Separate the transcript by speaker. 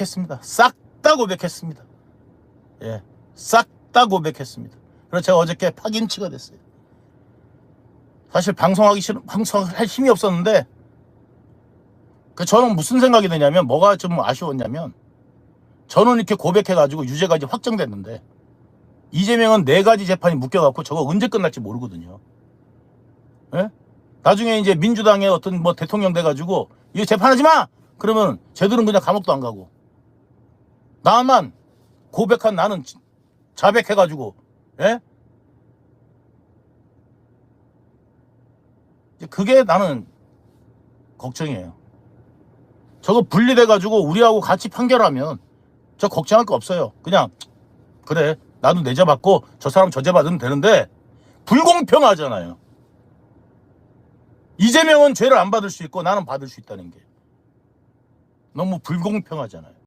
Speaker 1: 했습니다. 싹 다 고백했습니다. 예, 싹 다 고백했습니다. 그래서 제가 어저께 파김치가 됐어요. 사실 방송하기 싫은 방송할 힘이 없었는데 그 저는 무슨 생각이 드냐면 뭐가 좀 아쉬웠냐면 저는 이렇게 고백해가지고 유죄가 이제 확정됐는데 이재명은 네 가지 재판이 묶여갖고 저거 언제 끝날지 모르거든요. 예? 나중에 이제 민주당의 어떤 뭐 대통령 돼가지고 이거 재판하지 마! 그러면 쟤들은 그냥 감옥도 안 가고 나만 고백한 나는 지- 자백해가지고 예? 그게 나는 걱정이에요. 저거 분리돼가지고 우리하고 같이 판결하면 저 걱정할 거 없어요. 그냥 그래 나도 내자 받고 저 사람 저자 받으면 되는데 불공평하잖아요. 이재명은 죄를 안 받을 수 있고 나는 받을 수 있다는 게 너무 불공평하잖아요.